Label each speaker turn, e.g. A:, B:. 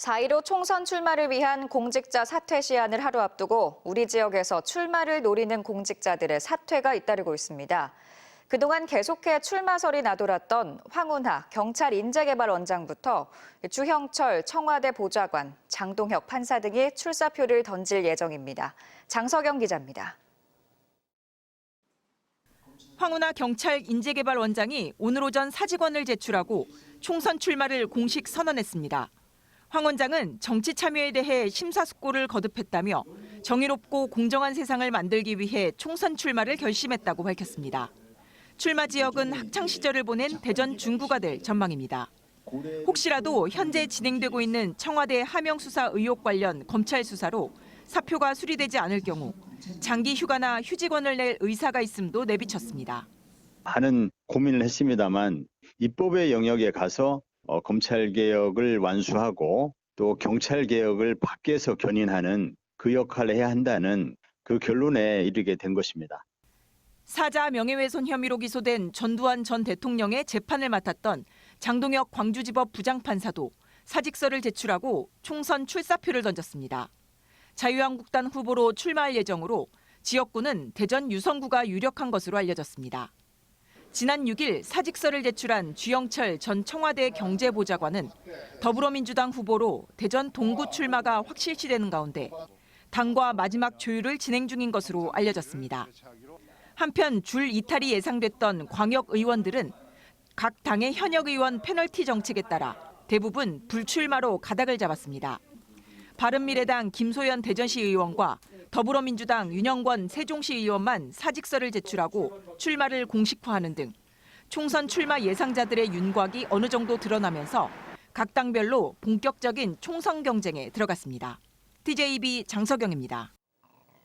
A: 4.15 총선 출마를 위한 공직자 사퇴 시한을 하루 앞두고 우리 지역에서 출마를 노리는 공직자들의 사퇴가 잇따르고 있습니다. 그동안 계속해 출마설이 나돌았던 황운하 경찰 인재개발원장부터 주형철 청와대 보좌관, 장동혁 판사 등이 출사표를 던질 예정입니다. 장석영 기자입니다.
B: 황운하 경찰 인재개발원장이 오늘 오전 사직원을 제출하고 총선 출마를 공식 선언했습니다. 황 원장은 정치 참여에 대해 심사숙고를 거듭했다며 정의롭고 공정한 세상을 만들기 위해 총선 출마를 결심했다고 밝혔습니다. 출마 지역은 학창 시절을 보낸 대전 중구가 될 전망입니다. 혹시라도 현재 진행되고 있는 청와대 하명 수사 의혹 관련 검찰 수사로 사표가 수리되지 않을 경우 장기 휴가나 휴직원을 낼 의사가 있음도 내비쳤습니다.
C: 많은 고민을 했습니다만 입법의 영역에 가서 어, 검찰 개혁을 완수하고 또 경찰 개혁을 밖에서 견인하는 그 역할을 해야 한다는 그 결론에 이르게 된 것입니다.
B: 사자 명예훼손 혐의로 기소된 전두환 전 대통령의 재판을 맡았던 장동혁 광주지법 부장판사도 사직서를 제출하고 총선 출사표를 던졌습니다. 자유한국당 후보로 출마할 예정으로 지역구는 대전 유성구가 유력한 것으로 알려졌습니다. 지난 6일 사직서를 제출한 주영철 전 청와대 경제보좌관은 더불어민주당 후보로 대전 동구 출마가 확실시되는 가운데 당과 마지막 조율을 진행 중인 것으로 알려졌습니다. 한편 줄 이탈이 예상됐던 광역 의원들은 각 당의 현역 의원 페널티 정책에 따라 대부분 불출마로 가닥을 잡았습니다. 바른미래당 김소연 대전시 의원과 더불어민주당 윤영권 세종시 의원만 사직서를 제출하고 출마를 공식화하는 등 총선 출마 예상자들의 윤곽이 어느 정도 드러나면서 각 당별로 본격적인 총선 경쟁에 들어갔습니다. TJB 장석영입니다.